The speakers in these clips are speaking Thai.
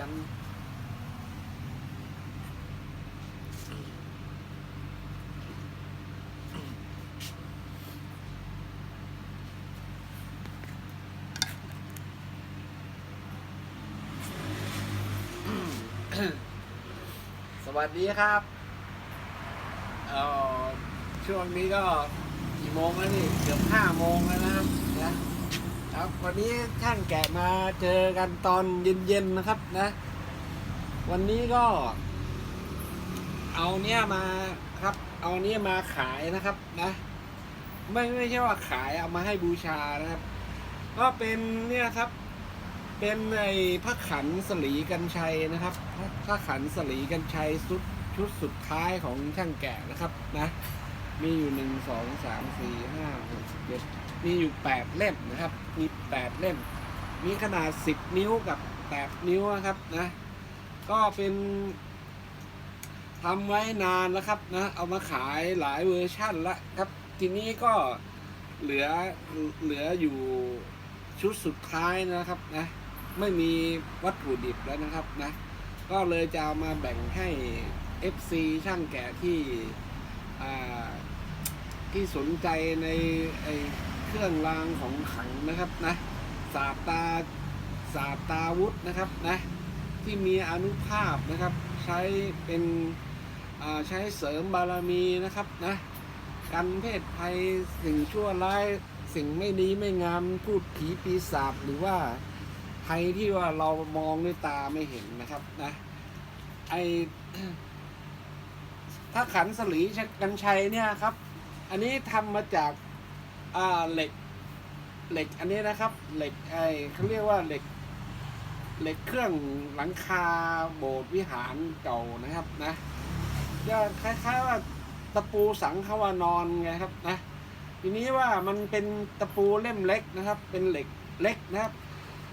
สวัสดีครับเออช่วงนี้ก็กี่โมงแล้วนี่ เกือบห้าโมงแล้วนะครับนะ ครับวันนี้ท่านแกะมาเจอกันตอนเย็นๆนะครับนะ วันนี้ก็ เอาเนี้ยมาครับ เอาเนี้ยมาขายนะครับนะ ไม่ไม่ใช่ว่าขายเอามาให้บูชานะครับ ก็เป็นเนี่ยครับ เป็นไอ้พระขันสลีกันชัยนะครับ พระขันสลีกันชัยชุดชุดสุดท้ายของช่างแกะนะครับนะ มีอยู่หนึ่งสองสามสี่ห้าหกเจ็ด มีอยู่แปดเล่มนะครับ มีแปดเล่ม มีขนาดสิบนิ้วกับแปดนิ้วนะครับนะ ก็เป็นทำไว้นานแล้วครับนะ เอามาขายหลายเวอร์ชั่นละครับ ทีนี้ก็เหลือเหลืออยู่ชุดสุดท้ายนะครับนะ ไม่มีวัตถุดิบแล้วนะครับนะ ก็เลยจะเอามาแบ่งให้ FC ช่างแก่ที่ที่สนใจในไอ เครื่องรางของขลังนะครับนะสาตาสาตาวุธนะครับนะที่มีอนุภาพนะครับ ใช้เป็นใช้เสริมบารมีนะครับนะกันเพศภัยสิ่งชั่วร้ายสิ่งไม่ดีไม่งามพูดผีปีศาจหรือว่าภัยที่ว่าเรามองด้วยตาไม่เห็นนะครับนะไอถ้าขันสลีกันชัยเนี่ยครับ อันนี้ทำมาจาก อ่าเหล็ก เหล็กอันนี้นะครับ เหล็กไอเขาเรียกว่าเหล็ก เหล็กเครื่องหลังคาโบสถ์วิหารเก่านะครับนะจะคล้ายๆว่าตะปูสังขวานอนไงครับนะทีนี้ว่ามันเป็นตะปูเล่มเล็กนะครับ เป็นเหล็กเล็กนะครับ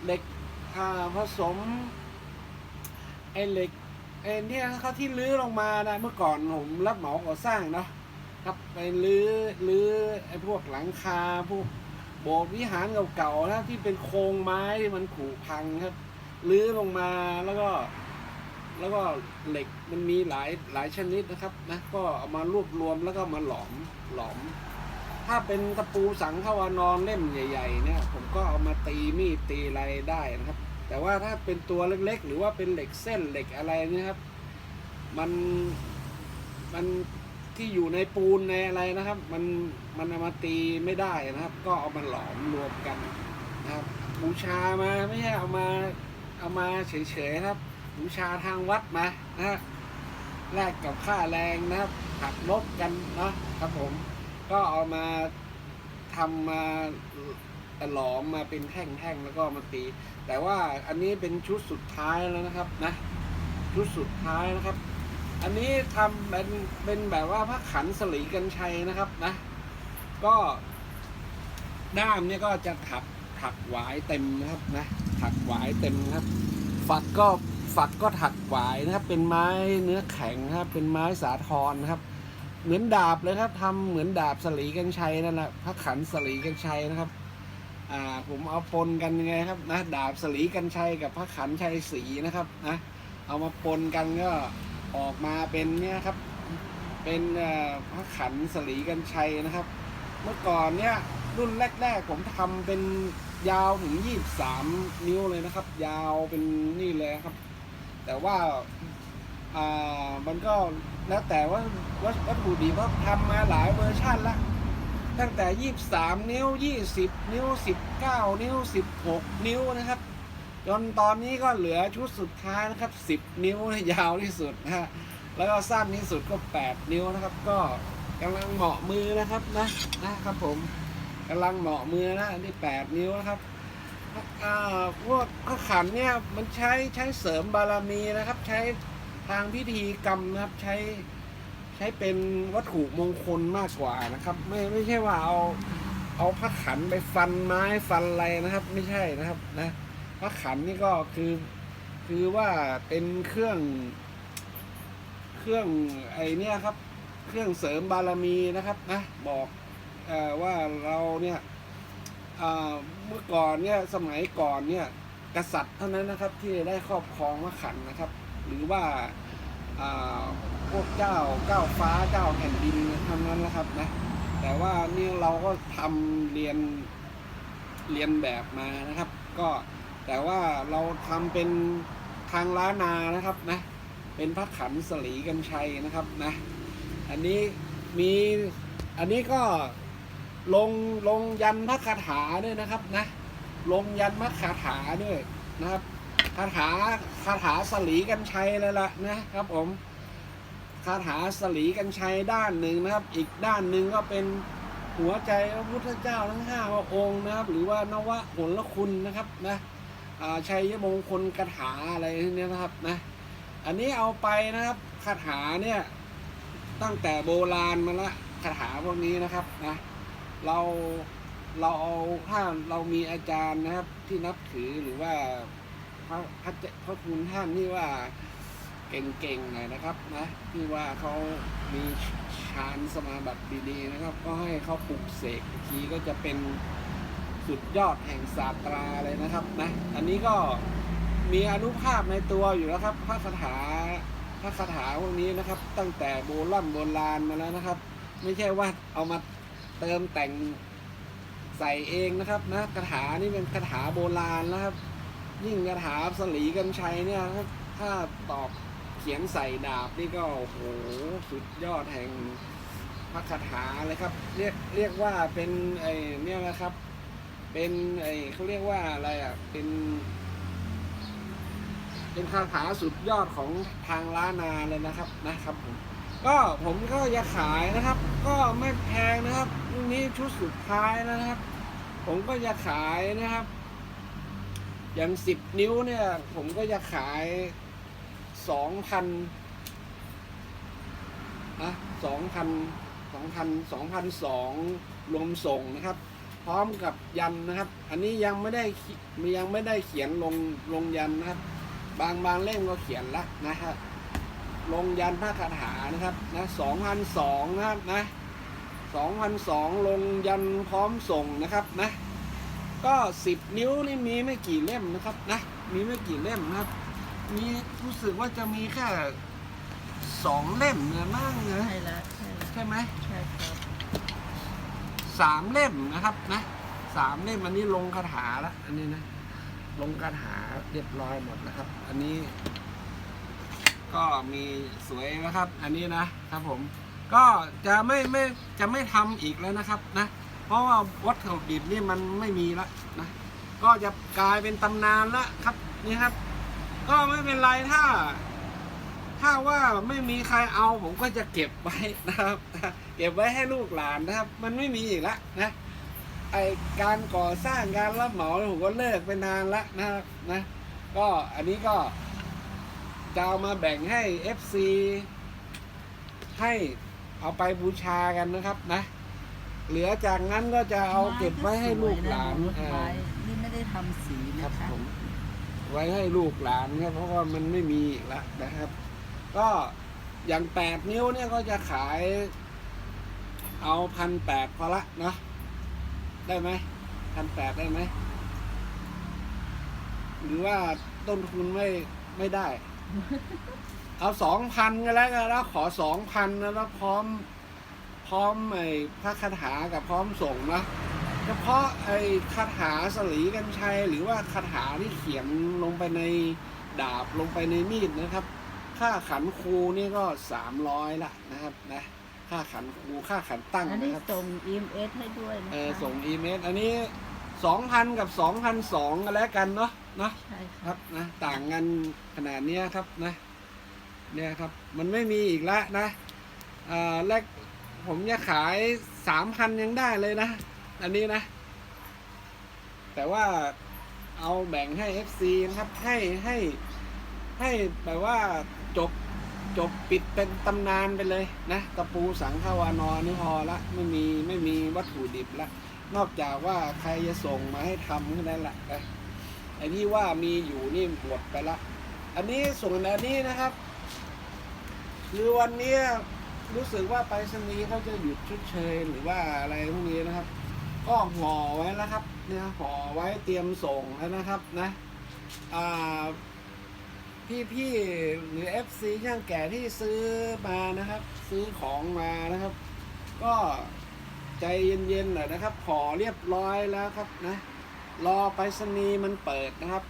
เหล็กผสมไอเหล็กไอเนี่ยเขาที่ลื้อลงมานะเมื่อก่อนผมรับเหมาก่อสร้างเนาะ ครับไปลื้อลื้อไอ้พวกหลังคาพวกโบสถ์วิหารเก่าๆนะที่เป็นโครงไม้มันผุพังครับลื้อลงมาแล้วก็ แล้วก็เหล็กมันมีหลายหลายชนิดนะครับนะก็เอามารวบรวมแล้วก็มาหลอมหลอม ถ้าเป็นตะปูสังขวานอนเล่มใหญ่ ๆ เนี่ย ผมก็เอามาตีมีดตีอะไรได้นะครับ แต่ว่าถ้าเป็นตัวเล็กๆ หรือว่าเป็นเหล็กเส้นเหล็กอะไรเนี่ยครับ มันมัน ที่อยู่ในปูนในอะไรนะครับ มันมันเอามาตีไม่ได้นะครับ ก็เอามาหลอมรวมกันนะครับ บูชามาไม่ใช่เอามาเอามาเฉยๆนะครับ บูชาทางวัดมานะฮะแลกกับค่าแรงนะครับหักลบกันเนาะครับผม ก็เอามาทำมาหลอมมาเป็นแท่งๆแล้วก็มาตี แต่ว่าอันนี้เป็นชุดสุดท้ายแล้วนะครับนะ ชุดสุดท้ายนะครับ อันนี้ทำเป็นเป็นแบบว่าพระขันสลีกันชัยนะครับนะ ก็ด้ามเนี่ยก็จะถักถักหวายเต็มนะครับนะ ถักหวายเต็มครับ ฝักก็ฝักก็ถักหวายนะครับ เป็นไม้เนื้อแข็งนะครับ เป็นไม้สาทรนะครับ เหมือนดาบเลยครับทำเหมือนดาบสลีกันชัยนั่นแหละพระขันสลีกันชัยนะครับอ่าผมเอาปนกันยังไงครับนะดาบสลีกันชัยกับพระขันชัยศรีนะครับนะเอามาปนกันก็ ออกมาเป็นเนี่ยครับ เป็นพระขันสลีกันชัยนะครับ เมื่อก่อนเนี่ยรุ่นแรกๆผมทำเป็นยาวถึงยี่สามนิ้วเลยนะครับ ยาวเป็นนี่เลยครับ แต่ว่าอ่ามันก็แล้วแต่ว่าวัตวัตถุดิบว่าะทำมาหลายเวอร์ชันละตั้งแต่23นิ้ว20นิ้ว19นิ้ว16นิ้วนะครับ จนตอนนี้ก็เหลือชุดสุดท้ายนะครับ 10 นิ้วยาวที่สุดนะฮะแล้วก็สั้นที่สุดก็ 8 นิ้วนะครับ ก็กำลังเหมาะมือนะครับนะนะครับผมกำลังเหมาะมือนะนที่ 8 นิ้วนะครับอ่าพวกข้าวขันเนี่ยมันใช้ใช้เสริมบารมีนะครับ ใช้ทางพิธีกรรมนะครับใช้ใช้เป็นวัตถุมงคลมากกว่านะครับ ไม่ไม่ใช่ว่าเอาเอาพระขันไปฟันไม้ฟันอะไรนะครับ ไม่ใช่นะครับนะ พระขันนี่ก็คือคือว่าเป็นเครื่อง เครื่องไอเนี่ยครับ เครื่องเสริมบารมีนะครับนะบอกอว่าเราเนี่ยเมื่อก่อนเนี่ยสมัยก่อนเนี่ยกษัตริย์เท่านั้นนะครับที่ได้ครอบครองมะขันนะครับ หรือว่าพวกเจ้าเจ้าฟ้าเจ้าแผ่นดินเท่านั้นนะครับนะแต่ว่านี่เราก็ทำเรียนเรียนแบบมานะครับ ก็ แต่ว่าเราทำเป็นทางล้านานะครับนะ เป็นพระขันสลีกันชัยนะครับนะ อันนี้มีอันนี้ก็ลงลงยันพระคาถาด้วยนะครับนะ ลงยันพระคาถาด้วยนะครับคาถาคาถาสลีกันชัยเลยล่ะนะครับผมคาถาสลีกันชัยด้านหนึ่งนะครับ อีกด้านหนึ่งก็เป็นหัวใจพระพุทธเจ้าทั้งห้าพระองค์นะครับ หรือว่านวะผลคุณนะครับนะ ชัยมงคลคาถาอะไรเนี้ยนะครับนะ อันนี้เอาไปนะครับคาถาเนี่ยตั้งแต่โบราณมาละคาถาพวกนี้นะครับนะเราเราเอาถ้าเรามีอาจารย์นะครับที่นับถือหรือว่าพระพระเจ้าพระคุณท่านที่ว่าเก่งๆหน่อยนะครับนะที่ว่าเขามีฌานสมาบัติดีๆนะครับ ก็ให้เขาปลุกเสกอีกทีก็จะเป็น สุดยอดแห่งศาสตราเลยนะครับนะอันนี้ก็มีอนุภาพในตัวอยู่แล้วครับ พระคาถาพระคาถาพวกนี้นะครับ ตั้งแต่โบราณโบราณมาแล้วนะครับ ไม่ใช่ว่าเอามาเติมแต่งใส่เองนะครับนะคาถานี่เป็นคาถาโบราณนะครับ ยิ่งคาถาสลีกันชัยเนี่ยถ้าตอกเขียนใส่ดาบนี่ก็โอ้โหสุดยอดแห่งพระคาถาเลยครับ เรียกเรียกว่าเป็นไอ้เนี่ยนะครับ เป็นไอเขาเรียกว่าอะไรอะ เป็น เป็นคาถาสุดยอดของทางล้านนาเลยนะครับนะครับผมก็ผมก็จะขายนะครับ ก็ไม่แพงนะครับนนี้ชุดสุดท้ายแล้วนะครับ ผมก็จะขายนะครับ อย่างสิบนิ้วเนี่ย ผมก็จะขายสองพันนะสองพันสองพันสองพันสองรวมส่งนะครับ พร้อมกับยันนะครับ อันนี้ยังไม่ได้ขียังไม่ได้เขียนลงลงยันนะครับ บางบางเล่มก็เขียนละนะครับลงยันพระคาถานะครับนะสองพันสองนะครับนะสองพันสองลงยันพร้อมส่งนะครับนะก็สิบนิ้วนี่มีไม่กี่เล่มนะครับนะมีไม่กี่เล่มนะครับมีรู้สึกว่าจะมีแค่สองเล่มเนี่ยมั่งนะใช่แล้วใช่แล้วใช่ไหมใช่ครับ สามเล่มนะครับนะสามเล่มอันนี้ลงคาถาแล้วอันนี้นะ ลงคาถาเรียบร้อยหมดนะครับ อันนี้ ก็มีสวยนะครับ อันนี้นะครับผมก็จะไม่ไม่จะไม่ทำอีกแล้วนะครับนะ เพราะว่าวัตถุดิบนี่มันไม่มีละนะก็จะกลายเป็นตำนานละครับนี่ครับ ก็ไม่เป็นไรถ้า ถ้าว่าไม่มีใครเอาผมก็จะเก็บไว้นะครับ เก็บไว้ให้ลูกหลานนะครับ มันไม่มีอีกละนะไอการก่อสร้างการรับเหมาเนี่ยผมก็เลิกไปนานละนะครับนะ ก็อันนี้ก็จะเอามาแบ่งให้ FC ให้เอาไปบูชากันนะครับนะ เหลือจากนั้นก็จะเอาเก็บไว้ให้ลูกหลานไม้อ่า นี่ไม่ได้ทำสีครันะบคะผมไว้ให้ลูกหลานครับเพราะว่ามันไม่มีอีกแล้วนะครับ ก็อย่างแปดนิ้วเนี่ยก็จะขาย เอาพันแปดพอละเนาะได้ไหมพันแปดได้ไหม หรือว่าต้นทุนไม่ไม่ได้ เอาสองพันก็แล้วกันแล้วขอสองพันแล้วพร้อม พร้อมไอ้พระคาถากับพร้อมส่งนะเฉพาะไอ้คาถาสลีกันชัยหรือว่าคาถาที่เขียนลงไปในดาบลงไปในมีดนะครับ ค่าขันครูนี่ก็สามร้อยละนะครับนะ ค่าขันครูค่าขันตั้งอันนะนี้ครับส่ง EMS ให้ด้วยนะเออคะส่งอีเมลอันนี้สองพันกับสองพันสองกันแล้วกันเนาะเนาะ ใช่คครัรับบนะต่างกันขนาดเนี้ยครับนะเนี่ยครับมันไม่มีอีกแล้วนะอ่าแรกผมจะขายสามพันยังได้เลยนะ อันนี้นะ แต่ว่าเอาแบ่งให้ FC นะครับให้ให้ให้แบบว่าจบ จบปิดเป็นตำนานไปเลยนะตะปูสังฆวานอนนี่พอละไม่มีไม่มีวัตถุดิบละนอกจากว่าใครจะส่งมาให้ทำแค่นั้นแหละนะไอ้ที่ว่ามีอยู่นี่หมดไปละ อันนี้ส่วนอันนี้นะครับ คือวันนี้รู้สึกว่าไปรษณีเขาจะหยุดชดเชยหรือว่าอะไรพวกนี้นะครับ ก็ห่อไว้แล้วครับ เนี่ยห่อไว้เตรียมส่งแล้วนะครับนะอ่า พี่ๆหรือ FC ช่างแก่ที่ซื้อมานะครับ ซื้อของมานะครับ ก็ใจเย็นๆหน่อยนะครับขอเรียบร้อยแล้วครับนะรอไปรษณีย์มันเปิดนะครับ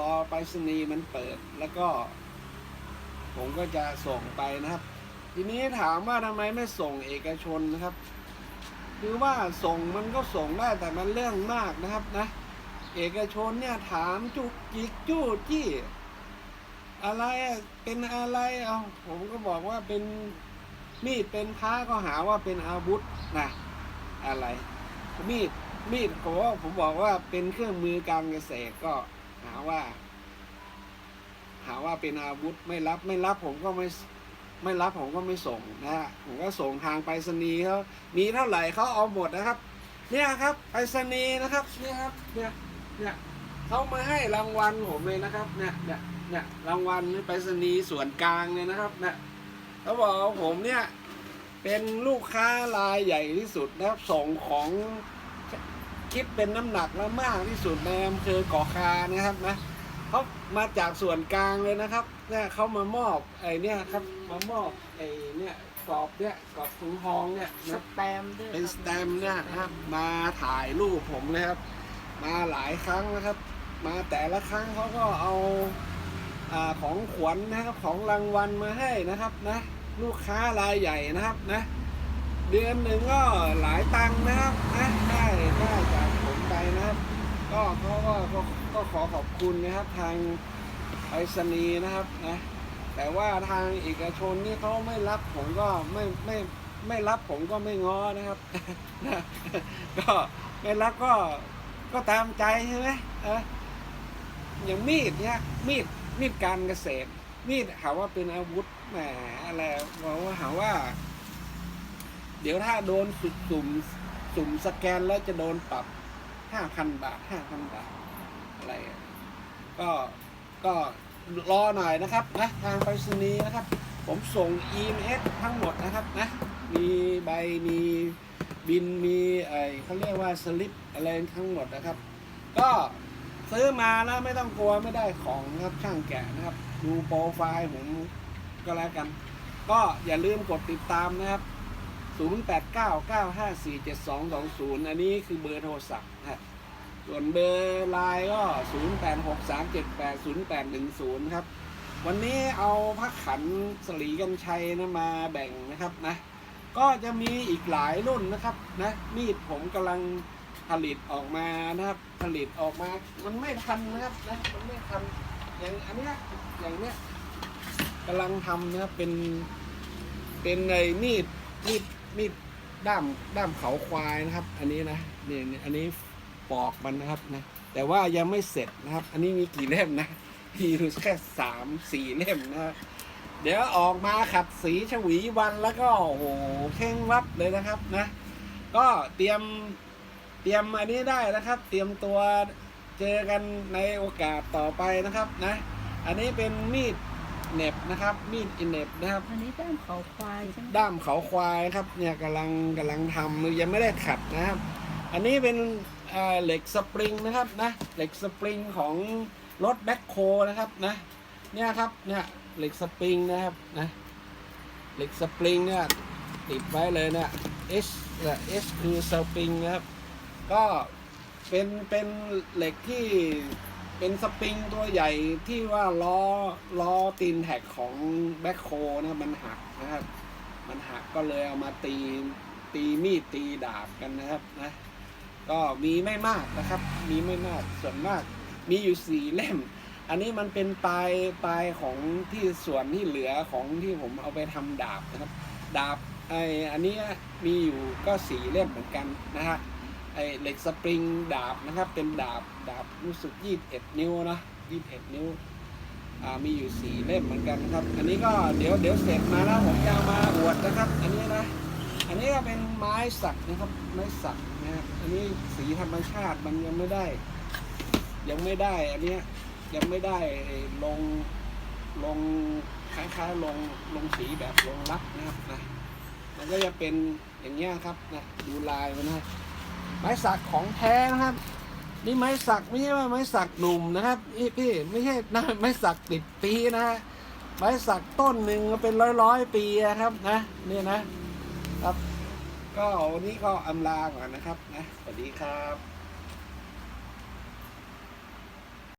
รอไปรษณีย์มันเปิดแล้วก็ ผมก็จะส่งไปนะครับ ทีนี้ถามว่าทำไมไม่ส่งเอกชนนะครับคือว่าส่งมันก็ส่งได้แต่มันเรื่องมากนะครับนะ เอกชนเนี่ยถามจุกจิกจู้จี้ อะไรอะเป็นอะไรเอาผมก็บอกว่าเป็นมีดเป็นพ้าก็หาว่าเป็นอาวุธนะอะไร มีดมีดผมว่าผมบอกว่าเป็นเครื่องมือการเกษตรก็หาว่า หาว่าเป็นอาวุธไม่รับไม่รับผมก็ไม่ไม่รับผมก็ไม่ส่งนะฮะผมก็ส่งทางไปรษณีย์เขามีเท่าไหร่เขาเอาหมดนะครับ เนี่ยครับไปรษณีย์นะครับ เนี่ยครับ เนี่ยเนี่ยเขามาให้รางวัลผมเลยนะครับ เนี่ยเนี่ย เนี่ยรางวัลไปรษณีย์ส่วนกลางเลยนะครับเนี่ยเขาบอกว่าผมเนี่ยเป็นลูกค้ารายใหญ่ที่สุดนะครับส่งของคิดเป็นน้ำหนักและมากที่สุดในอำเภอเกาะคานะครับนะเขามาจากส่วนกลางเลยนะครับเนี่ยเขามามอบไอ้เนี่ยครับมามอบไอ้เนี่ยกรอบเนี่ยกรอบถุงทองเนี่ยสนะแตมป์ด้วยเป็นครับสแตมป์เนี่ยนะครับมาถ่ายรูปผมเลยครับ มาหลายครั้งนะครับ มาแต่ละครั้งเขาก็เอา อของขวัญนะครับของรางวัลมาให้นะครับนะลูกค้ารายใหญ่นะครับนะเดือนหนึ่งก็หลายตังค์นะครับนะได้ได้จากผมไปนะครับ ก็เขาก็ก็ขอขอบคุณนะครับทางไปรษณีย์นะครับนะแต่ว่าทางเอกชนนี่เขาไม่รับผมก็ไม่ไม่ไม่รับผมก็ไม่ง้อนะครับก็ไม่รับก็ก็ตามใจใช่ไหมเอออย่างมีดเนี่ยมีด มีดการเกษตร มีดหาว่าเป็นอาวุธแหมอะไรบอกว่าหาว่า เดี๋ยวถ้าโดนสุ่มสุ่มสุ่มสแกนแล้วจะโดนปรับห้าพันบาทห้าพันบาท อะไร ก็ก็รอหน่อยนะครับนะทางไปรษณีย์นะครับ ผมส่ง EMS ทั้งหมดนะครับนะมีใบมีบินมีไอเขาเรียกว่าสลิปอะไรทั้งหมดนะครับ ก็ ซื้อมาแล้วไม่ต้องกลัวไม่ได้ของนะครับช่างแกะนะครับ ดูโปรไฟล์ผมก็แล้วกัน ก็อย่าลืมกดติดตามนะครับ 0899547220 อันนี้คือเบอร์โทรศัพท์นะครับส่วนเบอร์ไลน์ก็ 0863780810 ครับ วันนี้เอาพักขันสลีกันชัยนะมาแบ่งนะครับนะ ก็จะมีอีกหลายรุ่นนะครับนะมีดผมกำลัง ผลิตออกมานะครับ ผลิตออกมา มันไม่ทันนะครับนะมันไม่ทันอย่างอันเนี้ยอย่างเนี้ยกำลังทำนะครับเป็นเป็นไอ้มีดมีดมีดด้ามด้ามเขาควายนะครับ อันนี้นะนี่อันนี้ปอกมันนะครับนะแต่ว่ายังไม่เสร็จนะครับ อันนี้มีกี่เล่มนะพี่ดูแค่สามสี่เล่มนะครับเดี๋ยวออกมาขัดสีฉวีวันแล้วก็โอ้โหเข่งวัดเลยนะครับนะ ก็เตรียม เตรียมอันนี้ได้นะครับ เตรียมตัวเจอกันในโอกาสต่อไปนะครับนะ อันนี้เป็นมีดเหน็บนะครับ มีดอินเหน็บนะครับ อันนี้ด้ามเขาควายใช่ไหมด้ามเขาควายครับเนี่ยกำลังกำลังทำยังไม่ได้ขัดนะครับ อันนี้เป็นเอ่อเหล็กสปริงนะครับนะเหล็กสปริงของรถแบ็คโคนะครับนะเนี่ยครับเนี่ยเหล็กสปริงนะครับนะเหล็กสปริงเนี่ยติดไว้เลยเนี่ย H เนี่ย H คือสปริงนะครับ ก็เป็นเป็นเหล็กที่เป็นสปริงตัวใหญ่ที่ว่าล้อล้อตีนแท็กของแบ็คโคนะครับมันหักนะครับ มันหักก็เลยเอามาตีตีมีดตีดาบกันนะครับนะ ก็มีไม่มากนะครับ มีไม่มากส่วนมาก มีอยู่สี่เล่ม อันนี้มันเป็นปลายปลายของที่ส่วนที่เหลือของที่ผมเอาไปทำดาบนะครับ ดาบไออันนี้มีอยู่ก็สี่เล่มเหมือนกันนะฮะ ไอเหล็กสปริงดาบนะครับ เป็นดาบดาบรู้สึกยี่สิบเอ็ดนิ้วนะยี่สิบเอ็ดนิ้วมีอยู่สี่เล่มเหมือนกันนะครับ อันนี้ก็เดี๋ยวเดี๋ยวเสร็จมาแล้วผมจะเอามาอวดนะครับ อันนี้นะ อันนี้ก็เป็นไม้สักนะครับ ไม้สักนะครับอันนี้สีธรรมชาติมันยังไม่ได้ ยังไม่ได้ อันนี้ยังไม่ได้ลงลงคล้ายๆลงลงสีแบบลงรักนะครับนะ มันก็จะเป็นอย่างเงี้ยครับนะดูลายมันนะ ไม้สักของแท้นะครับ นี่ไม้สักไม่ใช่ว่าไม้สักหนุ่มนะครับนี่พี่ไม่ใช่นะไม้สักติดปีนะฮะไม้สักต้นหนึ่งเป็นร้อยร้อยปีนะครับนะนี่นะครับ ก็วันนี้ก็อำลาก่อนนะครับนะสวัสดีครับ